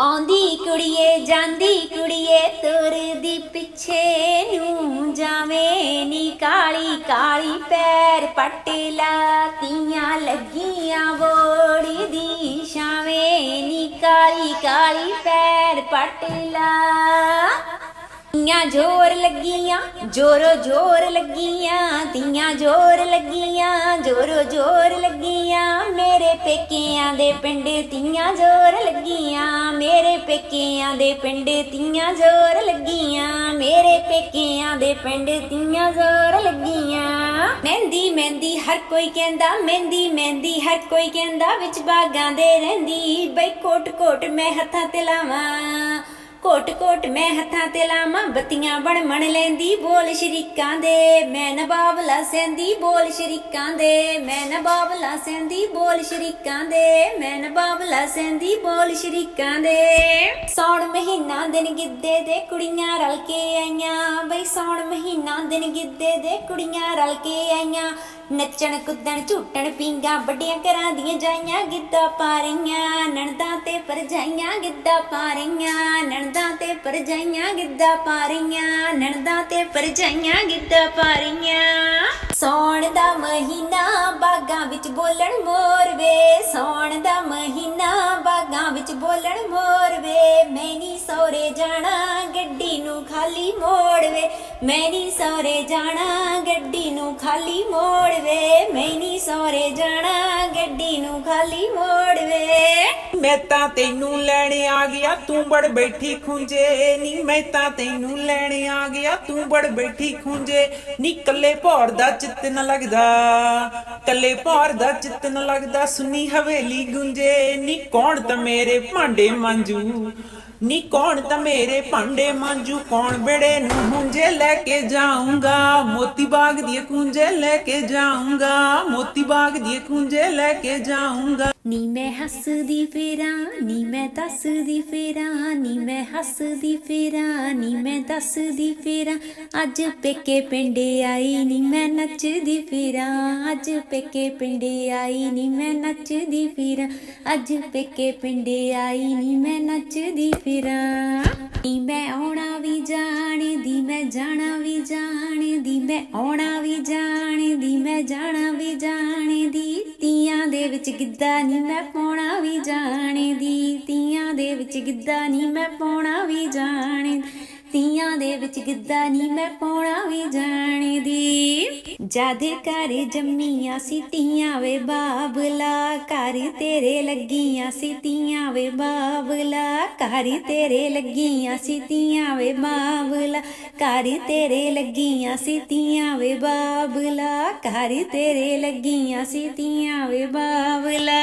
ਆਉਂਦੀ ਕੁੜੀਏ, ਜਾਂਦੀ ਕੁੜੀਏ, ਤੁਰਦੀ ਪਿੱਛੇ ਨੂੰ ਜਾਵੇਂ ਨੀ ਕਾਲੀ ਕਾਲੀ ਪੈਰ ਪਟਲਾ ਤੀਆਂ ਲੱਗੀਆਂ ਵੋੜੀ ਦੀ ਛਾਵੇਂ ਨੀ ਕਾਲੀ ਕਾਲੀ ਪੈਰ ਪਟਲਾ ਤੀਆਂ ਜ਼ੋਰ ਲੱਗੀਆਂ, ਜੋਰੋ ਜੋਰ ਲੱਗੀਆਂ, ਤੀਆਂ ਜ਼ੋਰ ਲੱਗੀਆਂ, ਜੋਰੋ ਜੋਰ ਪੇਕਿਆਂ ਦੇ ਪਿੰਡ ਤੀਆਂ ਜ਼ੋਰ ਲੱਗੀਆਂ, ਮੇਰੇ ਪੇਕਿਆਂ ਦੇ ਪਿੰਡ ਤੀਆਂ ਜ਼ੋਰ ਲੱਗੀਆਂ, ਮੇਰੇ ਪੇਕਿਆਂ ਦੇ ਪਿੰਡ ਤੀਆਂ ਜ਼ੋਰ ਲੱਗੀਆਂ। ਮਹਿੰਦੀ ਮਹਿੰਦੀ ਹਰ ਕੋਈ ਕਹਿੰਦਾ, ਮਹਿੰਦੀ ਮਹਿੰਦੀ ਹਰ ਕੋਈ ਕਹਿੰਦਾ, ਵਿੱਚ ਬਾਗਾਂ ਦੇ ਰਹਿੰਦੀ, ਬਈ ਕੋਟ ਕੋਟ ਮੈਂ ਹੱਥਾਂ ਤੇ ਲਾਵਾਂ। ਕੋਟ ਕੋਟ ਮੈਂ ਹੱਥਾਂ ਤੇ ਲਾਵਾਂ, ਬੱਤੀਆਂ ਬਣ ਮਣ ਲੈਂਦੀ, ਬੋਲ ਸ਼ਰੀਕਾਂ ਦੇ, ਮੈਂ ਨਬਾਬਲਾ ਸੈਂਦੀ, ਬੋਲ ਸ਼ਰੀਕਾਂ ਦੇ, ਮੈਂ ਨਬਾਬਲਾ ਸੈਂਦੀ, ਬੋਲ ਸ਼ਰੀਕਾਂ ਦੇ, ਮੈਂ ਨਬਾਬਲਾ ਸੈਂਦੀ, ਬੋਲ ਸ਼ਰੀਕਾਂ ਦੇ। ਸੌਣ ਮਹੀਨਾ ਦਿਨ ਗਿੱਧੇ ਦੇ ਕੁੜੀਆਂ ਰਲ ਕੇ ਆਈਆਂ, ਬਈ ਸੌਣ ਮਹੀਨਾ ਦਿਨ ਗਿੱਧੇ ਦੇ ਕੁੜੀਆਂ ਰਲ ਕੇ ਆਈਆਂ ਨੱਚਣ, ਕੁੱਦਣ, ਝੂਟਣ ਪੀਂਗਾ ਵੱਡੀਆਂ ਘਰਾਂ ਦੀਆਂ ਜਾਈਆਂ, ਗਿੱਧਾ ਪਾ ਰਹੀਆਂ, ਨਣਦਾਂ ਤੇ ਪਰਜਾਈਆਂ, ਗਿੱਧਾ ਪਾ ਰਹੀਆਂ, ਨਣਦਾਂ ਤੇ ਪਰਜਾਈਆਂ, ਗਿੱਧਾ ਪਾ ਰਹੀਆਂ, ਨਣਦਾਂ ਤੇ ਪਰਜਾਈਆਂ, ਗਿੱਧਾ ਪਾ ਰਹੀਆਂ। ਸੌਣ ਦਾ ਮਹੀਨਾ ਬਾਗਾਂ ਵਿੱਚ ਬੋਲਣ ਮੋਰ ਵੇ, ਸੌਣ ਦਾ ਮਹੀਨਾ ਬਾਗਾਂ ਵਿੱਚ ਬੋਲਣ ਮੋਰ ਵੇ। ਮੈਂ ਸੌਰੇ ਜਾਣਾ ਗੱਡੀ ਨੂੰ ਖਾਲੀ ਮੋੜ ਵੇ। ਮੈਂ ਸੌਰੇ ਜਾਣਾ ਗੱਡੀ ਨੂੰ ਖਾਲੀ ਮੋੜ ਵੇ। ਮੈਂ ਸੌਰੇ ਜਾਣਾ ਗੱਡੀ ਨੂੰ ਖਾਲੀ ਮੋੜ ਮੈਂ ਤਾਂ ਤੈਨੂੰ ਲੈਣ ਆ ਗਿਆ, ਤੂੰ ਬੜ ਬੈਠੀ ਖੁੰਝੇ ਨੀ। ਮੈਂ ਤਾਂ ਤੈਨੂੰ ਲੈਣ ਆ ਗਿਆ, ਤੂੰ ਬੜ ਬੈਠੀ ਖੁੰਝੇ ਨੀ। ਕੱਲੇ ਭੌਰ ਦਾ ਚਿੱਤ ਨ ਲੱਗਦਾ, ਕੱਲੇ ਭੌਰ ਦਾ ਚਿੱਤ ਨ ਲੱਗਦਾ। ਸੁਨੀ ਹਵੇਲੀ ਗੁੰਜੇ ਨੀ, ਕੌਣ ਤਾਂ ਮੇਰੇ ਭਾਂਡੇ ਮਾਂਜੂ? ਨੀ ਕੌਣ ਤਾਂ ਮੇਰੇ ਭਾਂਡੇ ਮਾਂਜੂ? ਕੌਣ ਬੜੇ ਨੂੰ ਹੁੰਜੇ ਲੈ ਕੇ ਜਾਊਂਗਾ? ਮੋਤੀ ਬਾਗ ਦੀ ਕੁੰਜੇ ਲੈ ਕੇ ਜਾਊਂਗਾ, ਮੋਤੀ ਬਾਗ ਦੀ ਕੁੰਜੇ ਲੈ ਕੇ ਜਾਊਂਗਾ। ਨੀ ਮੈਂ ਹੱਸਦੀ ਫੇਰਾਂ, ਨੀ ਮੈਂ ਦੱਸਦੀ ਫੇਰਾਂ, ਨੀ ਮੈਂ ਹੱਸਦੀ ਫੇਰਾਂ, ਨੀ ਮੈਂ ਦੱਸਦੀ ਫੇਰਾਂ। ਅੱਜ ਪੇਕੇ ਪਿੰਡੇ ਆਈ ਨੀ ਮੈਂ ਨੱਚਦੀ ਫੇਰਾਂ, ਅੱਜ ਪੇਕੇ ਪਿੰਡੇ ਆਈ ਨੀ ਮੈਂ ਨੱਚਦੀ ਫੇਰਾਂ। ਅੱਜ ਪੇਕੇ ਪਿੰਡੇ ਆਈ ਨੀ ਮੈਂ ਨੱਚਦੀ ਫੇਰਾਂ। ਨੀ ਮੈਂ ਆਉਣਾ ਵੀ ਜਾਣਦੀ, ਮੈਂ ਜਾਣਾ ਵੀ ਜਾਣਦੀ, ਮੈਂ ਆਉਣਾ ਵੀ ਜਾਣਦੀ, ਮੈਂ ਜਾਣਾ ਵੀ ਜਾਣਦੀ। ਤੀਆਂ ਦੇ ਵਿੱਚ ਗਿੱਧਾ ਨਹੀਂ ਮੈਂ ਪਾਉਣਾ ਵੀ ਜਾਣਦੀ, ਤੀਆਂ ਦੇ ਵਿੱਚ ਗਿੱਧਾ ਨਹੀਂ ਮੈਂ ਪਾਉਣਾ ਵੀ ਜਾਣਦੀ। ਤੀਆਂ ਦੇ ਵਿੱਚ ਗਿੱਧਾ ਨਹੀਂ ਮੈਂ ਪਾਉਣਾ ਵੀ ਜਾਣਦੀ। ਜਦ ਘਰ ਜੰਮੀਆਂ ਸੀ ਤੀਆਂ ਵੇ ਬਾਬਲਾ, ਘਰ ਤੇਰੇ ਲੱਗੀਆਂ ਸੀ ਤੀਆਂ ਵੇ ਬਾਬਲਾ, ਘਰ ਤੇਰੇ ਲੱਗੀਆਂ ਸੀ ਤੀਆਂ ਵੇ ਬਾਬਲਾ, ਘਰ ਤੇਰੇ ਲੱਗੀਆਂ ਸੀ ਤੀਆਂ ਵੇ ਬਾਬਲਾ, ਘਰ ਤੇਰੇ ਲੱਗੀਆਂ ਸੀ ਤੀਆਂ ਵੇ ਬਾਬਲਾ।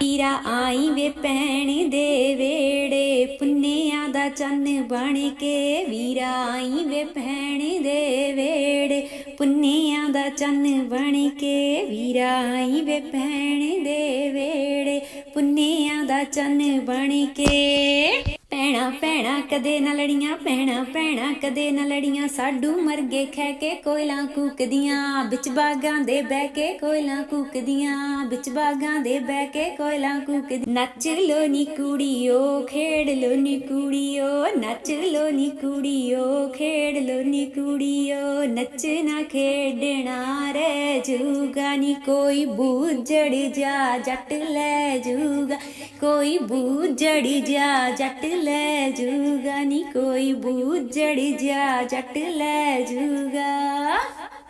ਵੀਰਾ ਆਈ ਵੇ ਪੈਣ ਦੇ ਵੇੜੇ, ਪੁੰਨਿਆਂ ਦਾ ਚੰਨ ਬਣ ਕੇ ਵੀਰਾ ਆਈ ਵੇ ਪੈਣ ਦੇ ਵੇੜੇ ਪੁੰਨਿਆਂ ਦਾ ਚੰਨ ਬਣ ਕੇ ਵੀਰਾ ਆਈ ਵੇ ਭੈਣ ਦੇ ਵੇੜੇ ਪੁੰਨਿਆਂ ਦਾ ਚੰਨ ਬਣ ਕੇ ਭੈਣਾ ਭੈਣਾ ਕਦੇ ਨਾ ਲੜੀਆਂ, ਪੈਣਾ ਪੈਣਾ ਕਦੇ ਨਾ ਲੜੀਆਂ। ਸਾਡੂ ਮਰਗੇ ਖਹਿ ਕੇ ਕੋਇਲਾਂ ਕੂਕਦੀਆਂ, ਵਿੱਚ ਬਾਗਾਂ ਦੇ ਬਹਿ ਕੇ ਕੋਇਲਾਂ ਕੂਕਦੀਆਂ, ਵਿੱਚ ਬਾਗਾਂ ਦੇ ਬਹਿ ਕੇ ਕੋਇਲਾਂ ਕੂਕਦੀ। ਨੱਚ ਲੋ ਨੀ ਕੁੜੀਓ, ਖੇਡ ਲੋ ਨੀ ਕੁੜੀਓ, ਨੱਚ ਲੋ ਨੀ ਕੁੜੀਓ, ਖੇਡ ਲੋ ਨੀ ਕੁੜੀਓ। ਨੱਚਣਾ ਖੇਡਣਾ ਰਹਿ ਜੂਗਾ ਨੀ, ਕੋਈ ਬੂਝੜ ਜਾ ਜੱਟ ਲੈ ਜੂਗਾ। ਕੋਈ ਬੂਝੜ ਜਾ ਜੱਟ ਲੈ ਲੈ ਜੂਗਾ ਨੀ ਕੋਈ ਬੂਝੜ ਜਾ ਜੱਟ ਲੈ ਜੂਗਾ।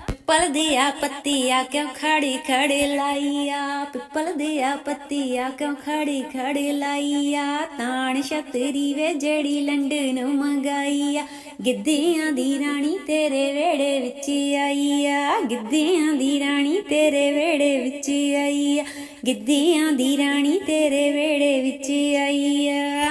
ਪਿੱਪਲ ਦੇ ਆ ਪੱਤੀਆਂ ਕਿਉਂ ਖੜੇ ਖੜੇ ਲਾਈਆ? ਪਿੱਪਲ ਦੇ ਆ ਪੱਤੀਆਂ ਕਿਉਂ ਖੜੇ ਖੜੇ ਲਾਈਆ? ਤਾਣ ਛਤਰੀ ਵੇ ਜਿਹੜੀ ਲੰਡਨ ਮੰਗਾਈਆ। ਗਿੱਧਿਆਂ ਦੀ ਰਾਣੀ ਤੇਰੇ ਵੇੜੇ ਵਿੱਚ ਆਈ ਆ ਗਿੱਧਿਆਂ ਦੀ ਰਾਣੀ ਤੇਰੇ ਵੇੜੇ ਵਿੱਚ ਆਈ ਆ ਗਿੱਧਿਆਂ ਦੀ ਰਾਣੀ ਤੇਰੇ ਵੇੜੇ ਵਿੱਚ ਆਈ ਆ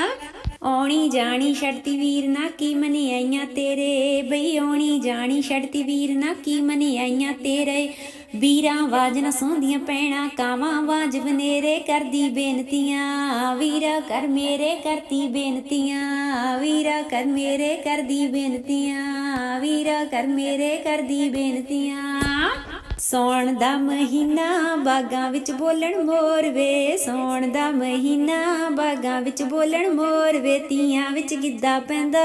ਆਉਣੀ ਜਾਣੀ ਛੜਤੀ ਵੀਰ ਨਾ ਕੀ ਮਨਿਆਈਆਂ ਤੇਰੇ? ਬਈ ਆਉਣੀ ਜਾਣੀ ਛੜਤੀ ਵੀਰ ਨਾ ਕੀ ਮਨਿਆਈਆਂ ਤੇਰੇ? ਵੀਰਾਂ ਆਵਾਜ਼ ਨਾ ਸੌਂਦੀਆਂ ਪੈਣਾ, ਕਾਵਾਂ ਵਾਜ ਬਨੇਰੇ ਕਰਦੀ ਬੇਨਤੀਆਂ। ਵੀਰਾ ਕਰ ਮੇਰੇ ਕਰਦੀ ਬੇਨਤੀਆਂ। ਵੀਰਾ ਕਰ ਮੇਰੇ ਕਰਦੀ ਬੇਨਤੀਆਂ। ਵੀਰਾ ਕਰ ਮੇਰੇ ਕਰਦੀ ਬੇਨਤੀਆਂ। ਸੌਣ ਦਾ ਮਹੀਨਾ ਬਾਗਾਂ ਵਿੱਚ ਬੋਲਣ ਮੋਰ ਵੇ। ਸੌਣ ਦਾ ਮਹੀਨਾ ਭਾਗਾਂ ਵਿੱਚ ਬੋਲਣ ਮੋਰ ਵੇ ਤੀਆਂ ਵਿੱਚ ਗਿੱਧਾ ਪੈਂਦਾ।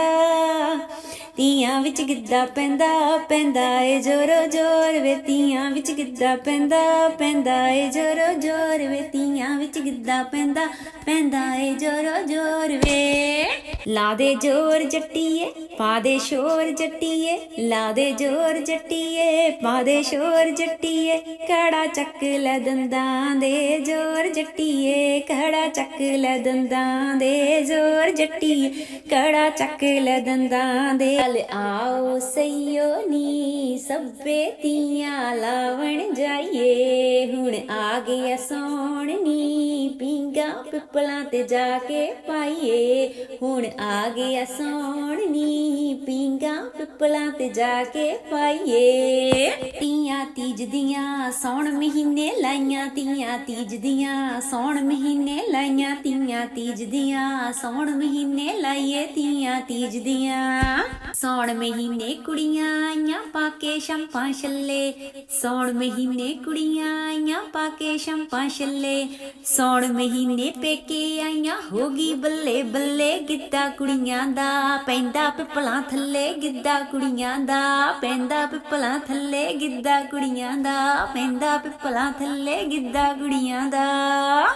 ਤੀਆਂ ਵਿੱਚ ਗਿੱਧਾ ਪੈਂਦਾ ਪੈਂਦਾ ਏ, ਜੋਰੋ ਜੋਰ ਵੇ ਤੀਆਂ ਵਿੱਚ ਗਿੱਧਾ ਪੈਂਦਾ ਪੈਂਦਾ ਏ, ਜੋਰੋ ਜੋਰ ਵੇ ਤੀਆਂ ਵਿੱਚ ਗਿੱਧਾ ਪੈਂਦਾ ਪੈਂਦਾ ਏ, ਜੋਰੋ ਜੋਰ ਵੇ। ਲਾ ਦੇ ਜੋਰ ਜੱਟੀਏ, ਪਾ ਦੇ ਸ਼ੋਰ ਜੱਟੀਏ, ਲਾ ਦੇ ਜੋਰ ਜੱਟੀਏ, ਪਾ ਦੇ ਸ਼ੋਰ ਜੱਟੀਏ ਕੜਾ ਚੱਕ ਲੈ ਦੰਦਾਂ ਦੇ ਜੋਰ ਜੱਟੀਏ ਕੜਾ ਚੱਕ ਲੈ ਦੰਦਾਂ ਦੇ ਜੋਰ ਜੱਟੀਏ ਕੜਾ ਚੱਕ ਲੈ ਦੰਦਾਂ ਦੇ ਚੱਲ ਆਓ ਸਈਓ ਨੀ ਸਭੇ ਤੀਆਂ ਲਾਵਣ ਜਾਈਏ। ਹੁਣ ਆ ਗਿਆ ਸੌਣ ਨੀ ਪਿੰਗਾ ਪਿੱਪਲਾਂ ਤੇ ਜਾ ਕੇ ਪਾਈਏ। ਹੁਣ ਆ ਗਿਆ ਸੌਣ ਨੀ ਪਿੰਗਾ ਪਿੱਪਲਾਂ ਤੇ ਜਾ ਕੇ ਪਾਈਏ। ਤੀਆਂ ਤੀਜ ਦੀਆਂ ਸੌਣ ਮਹੀਨੇ ਲਾਈਆਂ, ਤੀਆਂ ਤੀਜ ਦੀਆਂ ਸੌਣ ਮਹੀਨੇ ਲਾਈਆਂ, ਤੀਆਂ ਤੀਜ ਦੀਆਂ ਸੌਣ ਮਹੀਨੇ ਲਾਈਏ, ਤੀਆਂ ਤੀਜ ਦੀਆਂ ਸੌਣ ਮਹੀਨੇ ਕੁੜੀਆਂ ਆਈਆਂ ਪਾ ਕੇ ਸ਼ੰਪਾਂ ਛੱਲੇ। ਸੌਣ ਮਹੀਨੇ ਕੁੜੀਆਂ ਆਈਆਂ ਪਾ ਕੇ ਸ਼ੰਪਾਂ ਛੱਲੇ। ਸੌਣ ਮਹੀਨੇ ਪੇਕੇ ਆਈਆਂ ਹੋ ਗਈ ਬੱਲੇ ਬੱਲੇ, ਗਿੱਧਾ ਕੁੜੀਆਂ ਦਾ ਪੈਂਦਾ ਪਿੱਪਲਾਂ ਥੱਲੇ। ਗਿੱਧਾ ਕੁੜੀਆਂ ਦਾ, ਪੈਂਦਾ ਪਿੱਪਲਾਂ ਥੱਲੇ ਗਿੱਧਾ ਕੁੜੀਆਂ ਦਾ, ਪੈਂਦਾ ਪਿੱਪਲਾਂ ਥੱਲੇ ਗਿੱਧਾ ਕੁੜੀਆਂ ਦਾ।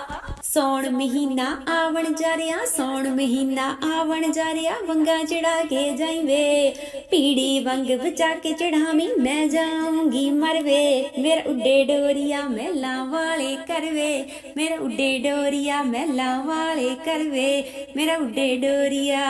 ਸੌਣ ਮਹੀਨਾ ਆਵਣ ਜਾ ਰਿਆ ਸੌਣ ਮਹੀਨਾ ਆਵਣ ਜਾ ਰਿਆ ਵੰਗਾ ਚੜਾ ਕੇ ਜਾਈਵੇ। ਪੀੜੀ ਵੰਗ ਬਚਾ ਕੇ ਚੜਾਵੀਂ ਮੈਂ ਜਾਊਂਗੀ ਮਰਵੇ। ਮੇਰਾ ਉੱਡੇ ਡੋਰੀਆ ਮਹਿਲਾਂ ਵਾਲੇ ਕਰਵੇ, ਮੇਰਾ ਉੱਡੇ ਡੋਰੀਆ ਮਹਿਲਾਂ ਵਾਲੇ ਕਰਵੇ, ਮੇਰਾ ਉੱਡੇ ਡੋਰੀਆ।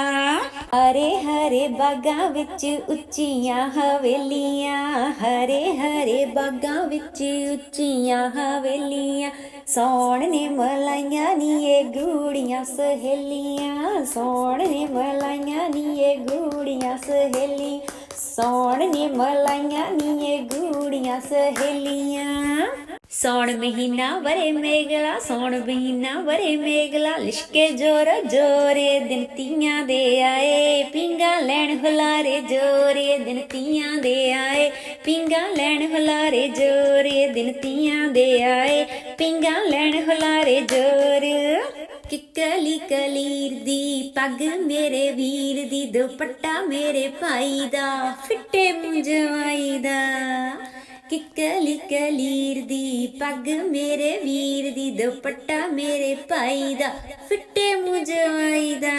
ਅਰੇ ਹਰੇ ਬਾਗਾਂ ਵਿੱਚ ਉੱਚੀਆਂ ਹਵੇਲੀਆਂ, ਹਰੇ ਹਰੇ ਬਾਗਾਂ ਵਿੱਚ ਉੱਚੀਆਂ ਹਵੇਲੀਆਂ। ਸੌਣ ਨੇ ਮਲਾਈਆਂ ਨੀ ਗੂੜੀਆਂ ਸਹੇਲੀਆਂ, ਸੌਣ ਨੇ ਮਲਾਈਆਂ ਨੀ ਗੂੜੀਆਂ ਸਹੇਲੀ ਸੌਣ ਨੇ ਮਲਾਈਆਂ ਨੀ ਗੂੜੀਆਂ ਸਹੇਲੀਆਂ। ਸੌਣ ਮਹੀਨਾ ਵਰੇ ਮੇਗਲਾ, ਸੌਣ ਮਹੀਨਾ ਵਰੇ ਮੇਗਲਾ, ਲਿਸ਼ਕੇ ਜੋਰ ਜੋਰੇ ਦਿਨ ਤੀਆਂ ਦੇ ਆਏ। ਪਿੰਗਾ ਲੈਣ ਹੁਲਾਰੇ ਜੋਰੇ ਦਿਨ ਤੀਆਂ ਦੇ ਆਏ। ਪਿੰਗਾ ਲੈਣ ਹੁਲਾਰੇ ਜੋਰੇ ਦਿਨ ਤੀਆਂ ਦੇ ਆਏ। ਪਿੰਗਾ ਲੈਣ ਹੁਲਾਰੇ ਜੋਰ, ਕਿਕਲੀ ਕਲੀਰ ਦੀ ਪੱਗ ਮੇਰੇ ਵੀਰ ਦੀ, ਦੁਪੱਟਾ ਮੇਰੇ ਭਾਈ ਦਾ, ਫਿੱਟੇ ਮੁੰਜਵਾਈ ਦਾ। ਕਿਕਲੀ ਕਲੀਰ ਦੀ ਪੱਗ ਮੇਰੇ ਵੀਰ ਦੀ, ਦੁਪੱਟਾ ਮੇਰੇ ਭਾਈ ਦਾ, ਫਿੱਟੇ ਮੁੰਜਵਾਈ ਦਾ।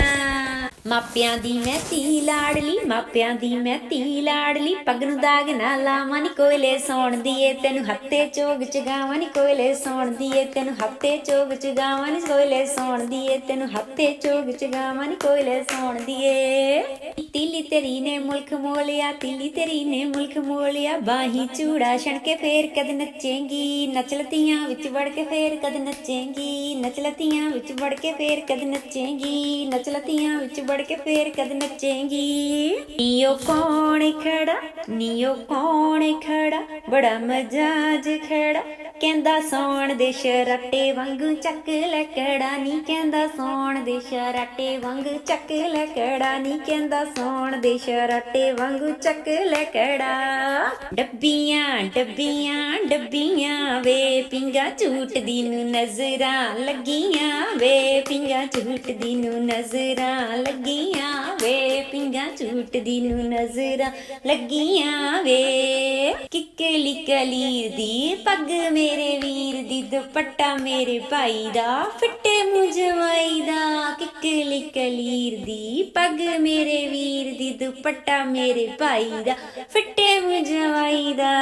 ਮਾਪਿਆਂ ਦੀ ਮੈਂ ਧੀ ਲਾੜਲੀ ਮਾਪਿਆਂ ਦੀ ਮੈਂ ਧੀ ਲਾੜਲੀ ਪੱਗ ਨੂੰ ਦਾਗ ਨਾ ਲਾਵਾਂ ਨੀ ਕੋਇਲੇ ਸੌਣ ਦੀਏ, ਤੈਨੂੰ ਹੱਤੇ ਚੋਗ ਚ ਗਾਵਾਂ ਨੀ ਕੋਇਲੇ ਸੌਣ ਦੀਏ, ਤੈਨੂੰ ਹੱਤੇ ਚੋਗ ਚ ਗਾਵਾਂ ਨੀ ਕੋਇਲੇ ਸੌਣ ਦੀਏ, ਤੈਨੂੰ ਹੱਤੇ ਚੋਗ ਚ ਗਾਵਾਂ ਨੀ ਕੋਇਲੇ ਸੌਣ ਦੀਏ। ਤੀਲੀ ਤੇਰੀ ਨੇ ਮੁਲਕ ਮੋਲਿਆ, ਤੀਲੀ ਤੇਰੀ ਨੇ ਮੁਲਕ ਮੋਲਿਆ। ਬਾਹੀ ਚੂੜਾ ਛਣ ਕੇ ਫੇਰ ਕਦ ਨੱਚੇਂਗੀ। ਨੱਚ ਲਤੀਆਂ ਵਿੱਚ ਵੜ ਕੇ ਫੇਰ ਕਦ ਨੱਚੇਂਗੀ। ਨੱਚ ਲਤੀਆਂ ਵਿੱਚ ਵੜ ਕੇ ਫੇਰ ਕਦ ਨੱਚੇਂਗੀ। ਨੱਚ ਲਤੀਆਂ ਵਿੱਚ ਵੜ ਕੇ ਫੇਰ ਕਦ ਨੱਚੇਂਗੀ। ਨੀਓ ਕੌਣ ਖੜਾ? ਨੀਓ ਕੌਣ ਖੜਾ? ਬੜਾ ਮਜਾਜ ਖੜਾ। ਕਹਿੰਦਾ ਸੌਣ ਦੇ ਸ਼ਰਾਟੇ ਵਾਂਗੂ ਚੱਕ ਲੈ ਕੜਾ ਨੀ ਕਹਿੰਦਾ ਸੌਣ ਦੇ ਸ਼ਰਾਟੇ ਵਾਂਗੂ ਚੱਕ ਲੈ ਕੜਾ ਨੀ ਕਹਿੰਦਾ ਸੌਣ ਦੇ ਸ਼ਰਾਟੇ ਵਾਂਗੂ ਚੱਕ ਲੈਕੜਾ ਡੱਬੀਆਂ ਡੱਬੀਆਂ ਡੱਬੀਆਂ ਵੇ ਪਿੰਗਾ ਝੂਟਦੀ ਨੂੰ ਨਜ਼ਰਾਂ ਲੱਗੀਆਂ ਵੇ। ਪਿੰਗਾ ਝੂਟਦੀ ਨੂੰ ਨਜ਼ਰਾਂ ਲੱਗੀਆਂ ਵੇ, ਪਿੰਗਾ ਝੂਟਦੀ ਨੂੰ ਨਜ਼ਰਾਂ ਲੱਗੀਆਂ ਵੇ। ਕਿੱਕਲੀ ਕਲੀਰ ਦੀ ਪੱਗ ਮੇਰੇ ਵੀਰ ਦੀ, ਦੁਪੱਟਾ ਮੇਰੇ ਭਾਈ ਦਾ, ਫਿੱਟੇ ਮੁੰਜਵਾਈ ਦਾ। ਕਿੱਕਲੀ ਕਲੀਰ ਦੀ ਪੱਗ ਮੇਰੇ ਵੀਰ ਦੀ, ਦੁਪੱਟਾ ਮੇਰੇ ਭਾਈ ਦਾ, ਫਿੱਟੇ ਮੁੰਜਵਾਈ ਦਾ।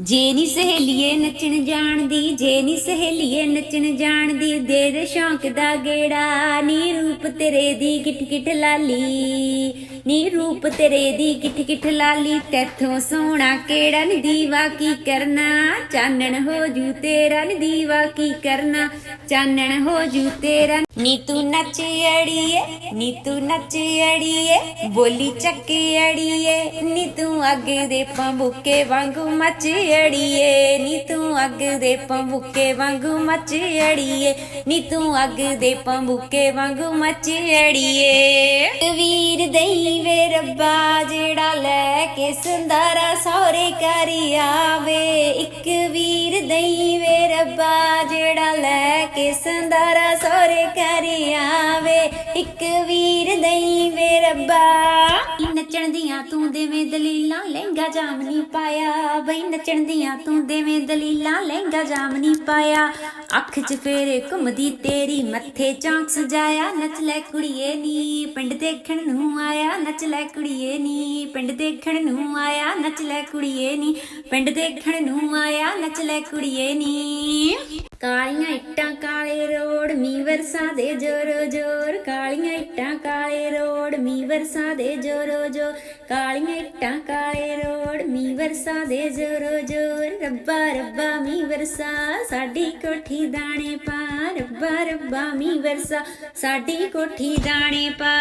ਜੇ ਨੀ ਸਹੇਲੀਏ ਨੱਚਣ ਜਾਣਦੀ, ਜੇ ਨੀ ਸਹੇਲੀਏ ਨੱਚਣ ਜਾਣਦੀ ਦੇ ਦੇ ਸ਼ੌਂਕ ਦਾ ਗੇੜਾ, ਨੀ ਰੂਪ ਤੇਰੇ ਦੀ ਗਿੱਠ ਗਿੱਠ ਲਾਲੀ। ਨੀ ਰੂਪ ਤੇਰੇ ਦੀ ਗਿੱਠ ਗਿੱਠ ਲਾਲੀ। ਤੈਥੋਂ ਸੋਹਣਾ ਕਿਹੜਾ ਨੀ ਦੀਵਾ ਕੀ ਕਰਨਾ? ਚਾਨਣ ਹੋ ਜੂ ਤੇਰਾ ਨੀ ਦੀਵਾ ਕੀ ਕਰਨਾ? ਚਾਨਣ ਹੋ ਜੂ ਤੇਰਾ ਨੀ ਤੂੰ ਨੱਚ ਅੜੀਏ ਨੀ ਤੂੰ ਨੱਚ ਅੜੀਏ, ਬੋਲੀ ਚੱਕ ਅੜੀਏ ਨੀ ਤੂੰ ਅੱਗ ਦੇ ਪੰਬੁਕੇ ਵਾਂਗੂ ਮੱਚ ਅੜੀਏ ਨੀ ਤੂੰ ਅੱਗ ਦੇ ਪੰਬੁਕੇ ਵਾਂਗੂ ਮੱਚ ਅੜੀਏ ਨੀ ਤੂੰ ਅੱਗ ਦੇ ਪੰਬੁਕੇ ਵਾਂਗੂ ਮੱਚ ਅੜੀਏ। ਵੀਰ ਦਈ ਵੇ ਰੱਬਾ, ਜਿਹੜਾ ਲੈ ਕੇ ਸੰਦਾਰਾ ਸਹੁਰੇ ਕਰੀ ਆਵੇ। ਇੱਕ ਵੀਰ ਦਈ ਵੇ ਰੱਬਾ, ਜਿਹੜਾ ਲੈ ਕੇ ਸੰਦਾਰਾ ਸਹੁਰੇ ਘਰ ਆਵੇ, ਇੱਕ ਵੀਰ ਦਈ ਵੇ ਰੱਬਾ। ਨੱਚਣ ਦੀਆਂ ਤੂੰ ਦੇਵੇਂ ਦਲੀਲਾਂ, ਲਹਿੰਗਾ ਜਾਮ ਨਹੀਂ ਪਾਇਆ। ਬਈ ਨੱਚਣ ਦੀਆਂ ਤੂੰ ਦੇਵੇਂ ਦਲੀਲਾਂ, ਲਹਿੰਗਾ ਜਾਮ ਪਾਇਆ। ਅੱਖ 'ਚ ਫੇਰੇ ਘੁੰਮਦੀ ਤੇਰੀ, ਮੱਥੇ ਚਾਂਕ ਸਜਾਇਆ। ਨੱਚ ਲੈ ਕੁੜੀਏ ਨੀ, ਪਿੰਡ ਦੇਖਣ ਨੂੰ ਆਇਆ। ਨੱਚ ਲੈ ਕੁੜੀਏ ਨੀ, ਪਿੰਡ ਦੇਖਣ ਨੂੰ ਆਇਆ। ਨੱਚ ਲੈ ਕੁੜੀਏ ਨੀ, ਪਿੰਡ ਦੇਖਣ ਨੂੰ ਆਇਆ। ਨੱਚ ਲੈ ਕੁੜੀਏ ਨੀ। ਕਾਲੀਆਂ ਇੱਟਾਂ ਕਾਲੇ ਰੋਡ ਮੀ ਵਰਸਾ ਦੇ ਜੋਰੋ ਜੋਰ। ਕਾਲੀਆਂ ਇੱਟਾਂ ਕਾਲੇ ਰੋਡ ਮੀ ਵਰਸਾ ਦੇ ਜੋਰੋ ਜੋਰ। ਕਾਲੀਆਂ ਇੱਟਾਂ ਕਾਲੇ ਰੋਡ ਮੀ ਵਰਸਾ ਦੇ ਜੋਰੋ ਜੋਰ। ਰੱਬਾ ਰੱਬਾ ਮੀ ਵਰਸਾ, ਸਾਡੀ ਕੋਠੀ ਦਾਣੇ ਪਾ। ਰੱਬਾ ਰੱਬਾ ਮੀ ਵਰਸਾ, ਸਾਡੀ ਕੋਠੀ ਦਾਣੇ ਪਾ।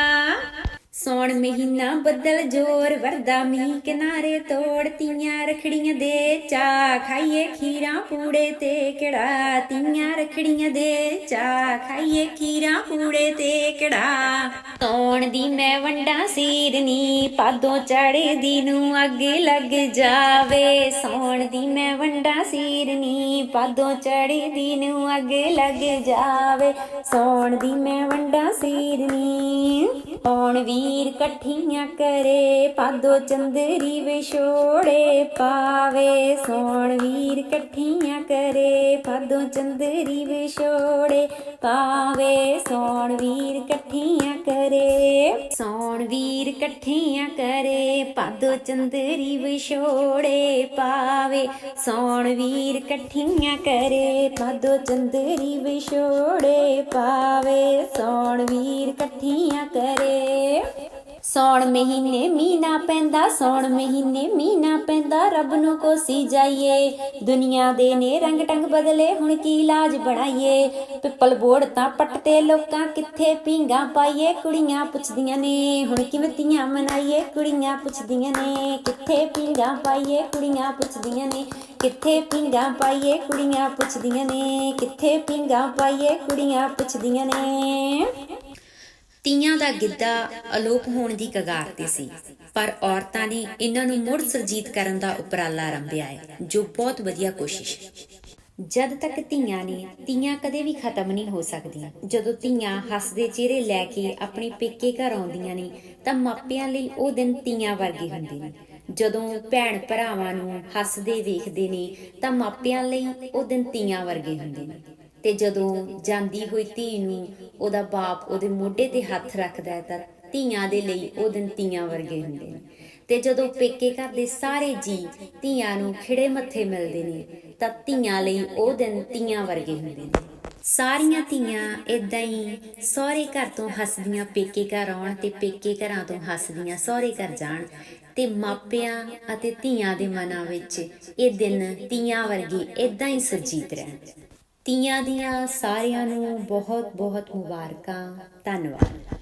ਸੌਣ ਮਹੀਨਾ ਬੱਦਲ ਜੋਰ, ਵਰਦਾ ਮੀਂਹ ਕਿਨਾਰੇ ਤੋੜ, ਤੀਆਂ ਰਖੜੀਆਂ ਦੇ ਚਾ ਖਾਈਏ ਖੀਰਾਂ ਪੂੜੇ ਤੇ ਕਿਹੜਾ, ਤੀਆਂ ਰਖੜੀਆਂ ਦੇ ਚਾ ਖਾਈਏ ਖੀਰਾਂ ਪੂੜੇ ਤੇ ਕਿਹੜਾ। ਸੌਣ ਦੀ ਮੈਂ ਵੰਡਾ ਸੀਰਨੀ, ਪਾਦੋਂ ਚੜਦੀ ਨੂੰ ਅੱਗ ਲੱਗ ਜਾਵੇ। ਸੌਣ ਦੀ ਮੈਂ ਵੰਡਾ ਸੀਰਨੀ, ਪਾਦੋਂ ਚੜਦੀ ਨੂੰ ਅੱਗ ਲੱਗ ਜਾਵੇ। ਸੌਣ ਦੀ ਮੈਂ ਵੰਡਾ ਸੀਰਨੀ ਪੌਣ ਵੀਰ ਇਕੱਠੀਆਂ ਕਰੇ, ਪਾਦੋ ਚੰਦਰੀ ਵਿਛੋੜੇ ਪਾਵੇ, ਸੋਣ ਵੀਰ ਇਕੱਠੀਆਂ ਕਰੇ, ਪਾਦੋ ਚੰਦਰੀ ਵਿਛੋੜੇ ਪਾਵੇ, ਸੋਣ ਵੀਰ ਇਕੱਠੀਆਂ ਕਰੇ, ਸੋਣ ਵੀਰ ਇਕੱਠੀਆਂ ਕਰੇ, ਪਾਦੋ ਚੰਦਰੀ ਵਿਛੋੜੇ ਪਾਵੇ ਸੋਣ ਵੀਰ ਇਕੱਠੀਆਂ ਕਰੇ ਪਾਦੋ ਚੰਦਰੀ ਵਿਛੋੜੇ ਪਾਵੇ ਸੋਣ ਵੀਰ ਇਕੱਠੀਆਂ ਕਰੇ। ਸੌਣ ਮਹੀਨੇ ਮੀਨਾ ਪੈਂਦਾ, ਸੌਣ ਮਹੀਨੇ ਮੀਨਾ ਪੈਂਦਾ, ਰੱਬ ਨੂੰ ਕੋਸੀ ਜਾਈਏ। ਦੁਨੀਆ ਦੇ ਨੇ ਰੰਗ ਟੰਗ ਬਦਲੇ, ਹੁਣ ਕੀ ਇਲਾਜ ਬਣਾਈਏ? ਪਿੱਪਲ ਬੋੜ ਤਾਂ ਪੱਟ ਲੋਕਾਂ, ਕਿੱਥੇ ਪੀਂਗਾ ਪਾਈਏ? ਕੁੜੀਆਂ ਪੁੱਛਦੀਆਂ ਨੇ, ਹੁਣ ਕਿਵੇਂ ਤੀਆਂ ਮਨਾਈਏ? ਕੁੜੀਆਂ ਪੁੱਛਦੀਆਂ ਨੇ, ਕਿੱਥੇ ਪੀਂਗਾ ਪਾਈਏ? ਕੁੜੀਆਂ ਪੁੱਛਦੀਆਂ ਨੇ, ਕਿੱਥੇ ਪੀਂਗਾ ਪਾਈਏ? ਕੁੜੀਆਂ ਪੁੱਛਦੀਆਂ ਨੇ, ਕਿੱਥੇ ਪੀਂਗਾ ਪਾਈਏ? ਕੁੜੀਆਂ ਪੁੱਛਦੀਆਂ ਨੇ। ਤੀਆਂ ਦਾ ਗਿੱਧਾ ਅਲੋਪ ਹੋਣ ਦੀ ਕਗਾਰ ਤੇ ਸੀ। ਪਰ ਔਰਤਾਂ ਨੇ ਇਹਨਾਂ ਨੂੰ ਮੁੜ ਸਰਜੀਤ ਕਰਨ ਦਾ ਉਪਰਾਲਾ ਆਰੰਭਿਆ ਹੈ, ਜੋ ਬਹੁਤ ਵਧੀਆ ਕੋਸ਼ਿਸ਼ ਹੈ। ਜਦ ਤੱਕ ਧੀਆਂ ਨੇ ਧੀਆਂ ਕਦੇ ਵੀ ਖਤਮ ਨਹੀਂ ਹੋ ਸਕਦੀਆਂ। ਜਦੋਂ ਧੀਆਂ ਹੱਸਦੇ ਚਿਹਰੇ ਲੈ ਕੇ ਆਪਣੇ ਪੇਕੇ ਘਰ ਆਉਂਦੀਆਂ ਨੇ, ਤਾਂ ਮਾਪਿਆਂ ਲਈ ਉਹ ਦਿਨ ਧੀਆਂ ਵਰਗੇ ਹੁੰਦੇ ਨੇ। ਜਦੋਂ ਭੈਣ ਭਰਾਵਾਂ ਨੂੰ ਹੱਸਦੇ ਵੇਖਦੇ ਨੇ, ਤਾਂ ਮਾਪਿਆਂ ਲਈ ਉਹ ਦਿਨ ਧੀਆਂ ਵਰਗੇ ਹੁੰਦੇ ਨੇ। ਤੇ ਜਦੋਂ ਜਾਂਦੀ ਹੋਈ ਧੀ ਨੂੰ ਉਹਦਾ ਬਾਪ ਉਹਦੇ ਮੋਢੇ ਤੇ ਹੱਥ ਰੱਖਦਾ ਹੈ ਤਾਂ ਧੀਆਂ ਦੇ ਲਈ ਉਹ ਦਿਨ ਧੀਆਂ ਵਰਗੇ ਹੁੰਦੇ ਨੇ। ਤੇ ਜਦੋਂ ਪੇਕੇ ਘਰ ਦੇ ਸਾਰੇ ਜੀ ਧੀਆਂ ਨੂੰ ਖਿੜੇ ਮੱਥੇ ਮਿਲਦੇ ਨੇ ਤਾਂ ਧੀਆਂ ਲਈ ਉਹ ਦਿਨ ਧੀਆਂ ਵਰਗੇ ਹੁੰਦੇ ਨੇ। ਸਾਰੀਆਂ ਧੀਆਂ ਇਦਾਂ ਹੀ ਸਹੁਰੇ ਘਰ ਤੋਂ ਹੱਸਦੀਆਂ, ਪੇਕੇ ਘਰ ਆਉਣ ਤੇ ਪੇਕੇ ਘਰਾਂ ਤੋਂ ਹੱਸਦੀਆਂ, ਸਹੁਰੇ ਘਰ ਜਾਣ ਤੇ ਮਾਪਿਆਂ ਅਤੇ ਧੀਆਂ ਦੇ ਮਨਾਂ ਵਿੱਚ ਇਹ ਦਿਨ ਧੀਆਂ ਵਰਗੇ ਇਦਾਂ ਹੀ ਸੁਰਜੀਤ ਰਹਿਣ ਤੀਆਂ ਦੀਆਂ ਸਾਰਿਆਂ ਨੂੰ ਬਹੁਤ ਬਹੁਤ ਮੁਬਾਰਕਾਂ। ਧੰਨਵਾਦ।